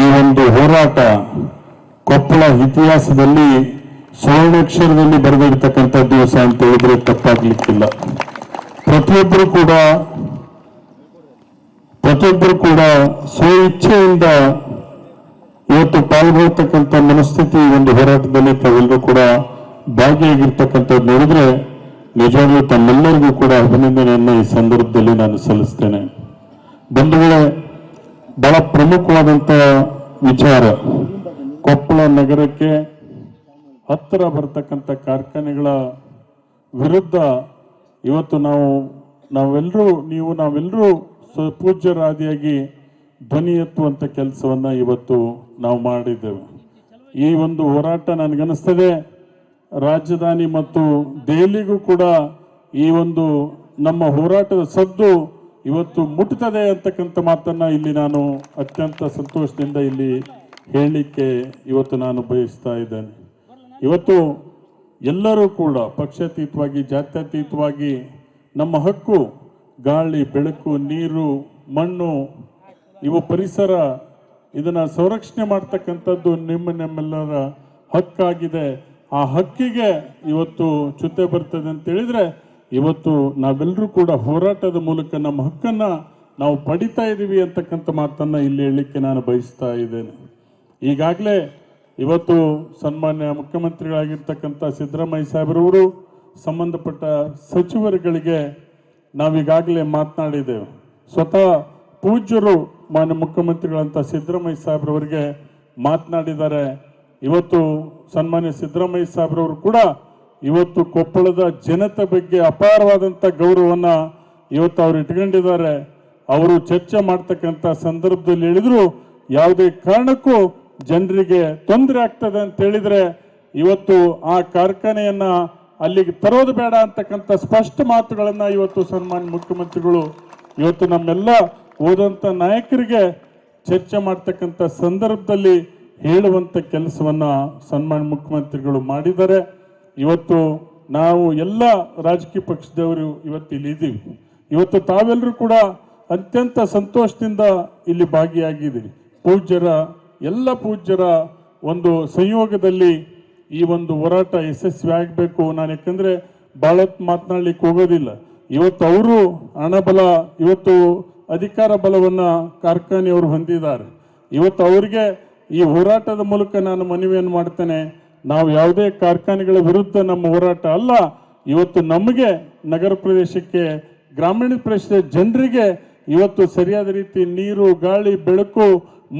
ಈ ಒಂದು ಹೋರಾಟ ಕೊಪ್ಪಳ ಇತಿಹಾಸದಲ್ಲಿ ಸುವರ್ಣಾಕ್ಷರದಲ್ಲಿ ಬರೆದಿರ್ತಕ್ಕಂಥ ದಿವಸ ಅಂತ ಹೇಳಿದ್ರೆ ತಪ್ಪಾಗ್ಲಿಕ್ಕಿಲ್ಲ. ಪ್ರತಿಯೊಬ್ಬರು ಕೂಡ ಪ್ರತಿಯೊಬ್ಬರು ಕೂಡ ಸ್ವಇಚ್ಛೆಯಿಂದ ಇವತ್ತು ಪಾಲ್ಗೊಳ್ತಕ್ಕಂಥ ಮನಸ್ಥಿತಿ ಒಂದು ಹೋರಾಟದಲ್ಲಿ ತಾವೆಲ್ಲರೂ ಕೂಡ ಭಾಗಿಯಾಗಿರ್ತಕ್ಕಂಥದ್ದು ನೋಡಿದ್ರೆ ನಿಜವಾಗ್ಲೂ ತಮ್ಮೆಲ್ಲರಿಗೂ ಕೂಡ ಅಭಿನಂದನೆಯನ್ನು ಈ ಸಂದರ್ಭದಲ್ಲಿ ನಾನು ಸಲ್ಲಿಸ್ತೇನೆ. ಬಂಧುಗಳೇ ಬಹಳ ಪ್ರಮುಖವಾದಂತ ವಿಚಾರ. ಕೊಪ್ಪಳ ನಗರಕ್ಕೆ ಹತ್ತಿರ ಬರ್ತಕ್ಕಂಥ ಕಾರ್ಖಾನೆಗಳ ವಿರುದ್ಧ ಇವತ್ತು ನಾವು ನಾವೆಲ್ಲರೂ ನೀವು ನಾವೆಲ್ಲರೂ ಪೂಜ್ಯರಾದಿಯಾಗಿ ಧ್ವನಿ ಎತ್ತುವಂಥ ಕೆಲಸವನ್ನು ಇವತ್ತು ನಾವು ಮಾಡಿದ್ದೇವೆ. ಈ ಒಂದು ಹೋರಾಟ ನನಗನ್ನಿಸ್ತದೆ. ರಾಜಧಾನಿ ಮತ್ತು ದೆಹಲಿಗೂ ಕೂಡ ಈ ಒಂದು ನಮ್ಮ ಹೋರಾಟದ ಸದ್ದು ಇವತ್ತು ಮುಟ್ತದೆ ಅಂತಕ್ಕಂಥ ಮಾತನ್ನ ಇಲ್ಲಿ ನಾನು ಅತ್ಯಂತ ಸಂತೋಷದಿಂದ ಇಲ್ಲಿ ಹೇಳಲಿಕ್ಕೆ ಇವತ್ತು ನಾನು ಬಯಸ್ತಾ ಇದ್ದೇನೆ. ಇವತ್ತು ಎಲ್ಲರೂ ಕೂಡ ಪಕ್ಷಾತೀತವಾಗಿ, ಜಾತ್ಯತೀತವಾಗಿ ನಮ್ಮ ಹಕ್ಕು, ಗಾಳಿ, ಬೆಳಕು, ನೀರು, ಮಣ್ಣು, ಇವು ಪರಿಸರ, ಇದನ್ನ ಸಂರಕ್ಷಣೆ ಮಾಡ್ತಕ್ಕಂಥದ್ದು ನಿಮ್ಮ ನಿಮ್ಮೆಲ್ಲರ ಹಕ್ಕಾಗಿದೆ. ಆ ಹಕ್ಕಿಗೆ ಇವತ್ತು ಚ್ಯುತೆ ಬರ್ತದೆ ಅಂತ ಹೇಳಿದ್ರೆ ಇವತ್ತು ನಾವೆಲ್ಲರೂ ಕೂಡ ಹೋರಾಟದ ಮೂಲಕ ನಮ್ಮ ಹಕ್ಕನ್ನ ನಾವು ಪಡಿತಾ ಇದ್ದೀವಿ ಅಂತಕ್ಕಂಥ ಮಾತನ್ನ ಇಲ್ಲಿ ಹೇಳಲಿಕ್ಕೆ ನಾನು ಬಯಸ್ತಾ ಇದ್ದೇನೆ. ಈಗಾಗಲೇ ಇವತ್ತು ಸನ್ಮಾನ್ಯ ಮುಖ್ಯಮಂತ್ರಿಗಳಾಗಿರ್ತಕ್ಕಂಥ ಸಿದ್ದರಾಮಯ್ಯ ಸಾಹೇಬರವರು ಸಂಬಂಧಪಟ್ಟ ಸಚಿವರುಗಳಿಗೆ ನಾವೀಗಾಗಲೇ ಮಾತನಾಡಿದ್ದೇವೆ. ಸ್ವತಃ ಪೂಜ್ಯರು ಮಾನ್ಯ ಮುಖ್ಯಮಂತ್ರಿಗಳಂತ ಸಿದ್ದರಾಮಯ್ಯ ಸಾಹೇಬರವರಿಗೆ ಮಾತನಾಡಿದ್ದಾರೆ. ಇವತ್ತು ಸನ್ಮಾನ್ಯ ಸಿದ್ದರಾಮಯ್ಯ ಸಾಹೇಬರವರು ಕೂಡ ಇವತ್ತು ಕೊಪ್ಪಳದ ಜನತೆ ಬಗ್ಗೆ ಅಪಾರವಾದಂಥ ಗೌರವವನ್ನ ಇವತ್ತು ಅವ್ರು ಇಟ್ಕೊಂಡಿದ್ದಾರೆ. ಅವರು ಚರ್ಚೆ ಮಾಡ್ತಕ್ಕಂಥ ಸಂದರ್ಭದಲ್ಲಿ ಹೇಳಿದ್ರು, ಯಾವುದೇ ಕಾರಣಕ್ಕೂ ಜನರಿಗೆ ತೊಂದರೆ ಆಗ್ತದೆ ಅಂತ ಹೇಳಿದ್ರೆ, ಇವತ್ತು ಆ ಕಾರ್ಖಾನೆಯನ್ನು ಅಲ್ಲಿಗೆ ತರೋದು ಬೇಡ ಅಂತಕ್ಕಂಥ ಸ್ಪಷ್ಟ ಮಾತುಗಳನ್ನು ಇವತ್ತು ಸನ್ಮಾನ್ಯ ಮುಖ್ಯಮಂತ್ರಿಗಳು, ಇವತ್ತು ನಮ್ಮೆಲ್ಲ ಓದಂತ ನಾಯಕರಿಗೆ ಚರ್ಚೆ ಮಾಡ್ತಕ್ಕಂಥ ಸಂದರ್ಭದಲ್ಲಿ ಹೇಳುವಂತ ಕೆಲಸವನ್ನ ಸನ್ಮಾನ್ಯ ಮುಖ್ಯಮಂತ್ರಿಗಳು ಮಾಡಿದ್ದಾರೆ. ಇವತ್ತು ನಾವು ಎಲ್ಲ ರಾಜಕೀಯ ಪಕ್ಷದವರು ಇವತ್ತು ಇಲ್ಲಿ ಇದ್ದೀವಿ. ಇವತ್ತು ತಾವೆಲ್ಲರೂ ಕೂಡ ಅತ್ಯಂತ ಸಂತೋಷದಿಂದ ಇಲ್ಲಿ ಭಾಗಿಯಾಗಿದ್ದೀರಿ. ಪೂಜ್ಯರ, ಎಲ್ಲ ಪೂಜ್ಯರ ಒಂದು ಸಂಯೋಗದಲ್ಲಿ ಈ ಒಂದು ಹೋರಾಟ ಯಶಸ್ವಿ ಆಗಬೇಕು. ನಾನು ಯಾಕಂದರೆ ಹೊತ್ತು ಮಾತನಾಡ್ಲಿಕ್ಕೆ ಹೋಗೋದಿಲ್ಲ. ಇವತ್ತು ಅವರು ಹಣಬಲ, ಇವತ್ತು ಅಧಿಕಾರ ಬಲವನ್ನ ಕಾರ್ಖಾನೆಯವರು ಹೊಂದಿದ್ದಾರೆ. ಇವತ್ತು ಅವರಿಗೆ ಈ ಹೋರಾಟದ ಮೂಲಕ ನಾನು ಮನವಿಯನ್ನು ಮಾಡ್ತೇನೆ. ನಾವು ಯಾವುದೇ ಕಾರ್ಖಾನೆಗಳ ವಿರುದ್ಧ ನಮ್ಮ ಹೋರಾಟ ಅಲ್ಲ, ಇವತ್ತು ನಮಗೆ ನಗರ ಪ್ರದೇಶಕ್ಕೆ, ಗ್ರಾಮೀಣ ಪ್ರದೇಶದ ಜನರಿಗೆ ಇವತ್ತು ಸರಿಯಾದ ರೀತಿ ನೀರು, ಗಾಳಿ, ಬೆಳಕು,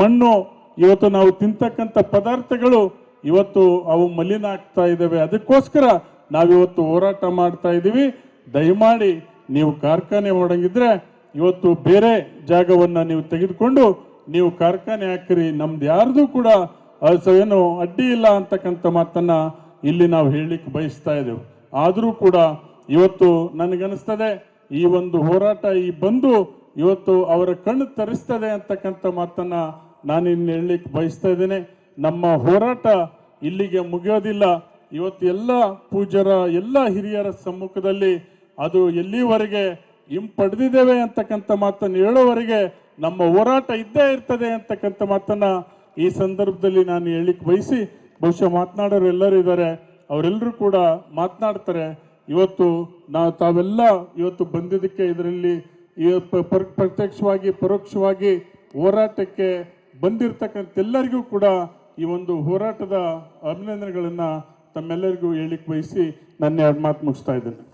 ಮಣ್ಣು, ಇವತ್ತು ನಾವು ತಿಂತಕ್ಕಂಥ ಪದಾರ್ಥಗಳು ಇವತ್ತು ಅವು ಮಲಿನ ಆಗ್ತಾ ಇದ್ದಾವೆ. ಅದಕ್ಕೋಸ್ಕರ ನಾವಿವತ್ತು ಹೋರಾಟ ಮಾಡ್ತಾ ಇದ್ದೀವಿ. ದಯಮಾಡಿ ನೀವು ಕಾರ್ಖಾನೆ ಮಾಡಂಗಿದ್ರೆ ಇವತ್ತು ಬೇರೆ ಜಾಗವನ್ನು ನೀವು ತೆಗೆದುಕೊಂಡು ನೀವು ಕಾರ್ಖಾನೆ ಹಾಕಿರಿ. ನಮ್ದು ಯಾರ್ದು ಕೂಡ ಅಸ ಏನು, ಅಡ್ಡಿ ಇಲ್ಲ ಅಂತಕ್ಕಂಥ ಮಾತನ್ನ ಇಲ್ಲಿ ನಾವು ಹೇಳಲಿಕ್ಕೆ ಬಯಸ್ತಾ ಇದ್ದೇವೆ. ಆದರೂ ಕೂಡ ಇವತ್ತು ನನಗನ್ನಿಸ್ತದೆ, ಈ ಒಂದು ಹೋರಾಟ ಈ ಬಂದು ಇವತ್ತು ಅವರ ಕಣ್ಣು ತರಿಸ್ತದೆ ಅಂತಕ್ಕಂಥ ಮಾತನ್ನ ನಾನು ಇನ್ನು ಹೇಳಲಿಕ್ಕೆ ಬಯಸ್ತಾ ಇದ್ದೇನೆ. ನಮ್ಮ ಹೋರಾಟ ಇಲ್ಲಿಗೆ ಮುಗಿಯೋದಿಲ್ಲ. ಇವತ್ತು ಎಲ್ಲ ಪೂಜರ ಎಲ್ಲ ಹಿರಿಯರ ಸಮ್ಮುಖದಲ್ಲಿ ಅದು ಎಲ್ಲಿವರೆಗೆ ಹಿಂಪಡೆದಿದ್ದೇವೆ ಅಂತಕ್ಕಂಥ ಮಾತನ್ನು ಹೇಳೋವರೆಗೆ ನಮ್ಮ ಹೋರಾಟ ಇದ್ದೇ ಇರ್ತದೆ ಅಂತಕ್ಕಂಥ ಮಾತನ್ನ ಈ ಸಂದರ್ಭದಲ್ಲಿ ನಾನು ಹೇಳಿಕ್ ಬಯಸಿ ಬಹುಶಃ ಮಾತನಾಡೋರು ಎಲ್ಲರೂ ಇದ್ದಾರೆ ಅವರೆಲ್ಲರೂ ಕೂಡ ಮಾತನಾಡ್ತಾರೆ. ಇವತ್ತು ನಾ ತಾವೆಲ್ಲ ಇವತ್ತು ಬಂದಿದ್ದಕ್ಕೆ ಇದರಲ್ಲಿ ಪ್ರತ್ಯಕ್ಷವಾಗಿ, ಪರೋಕ್ಷವಾಗಿ ಹೋರಾಟಕ್ಕೆ ಬಂದಿರತಕ್ಕಂಥ ಎಲ್ಲರಿಗೂ ಕೂಡ ಈ ಒಂದು ಹೋರಾಟದ ಅಭಿನಂದನೆಗಳನ್ನು ತಮ್ಮೆಲ್ಲರಿಗೂ ಹೇಳಿಕ್ ಬಯಸಿ ನನ್ನ ಎರಡು ಮಾತು ಮುಗಿಸ್ತಾ ಇದ್ದೇನೆ.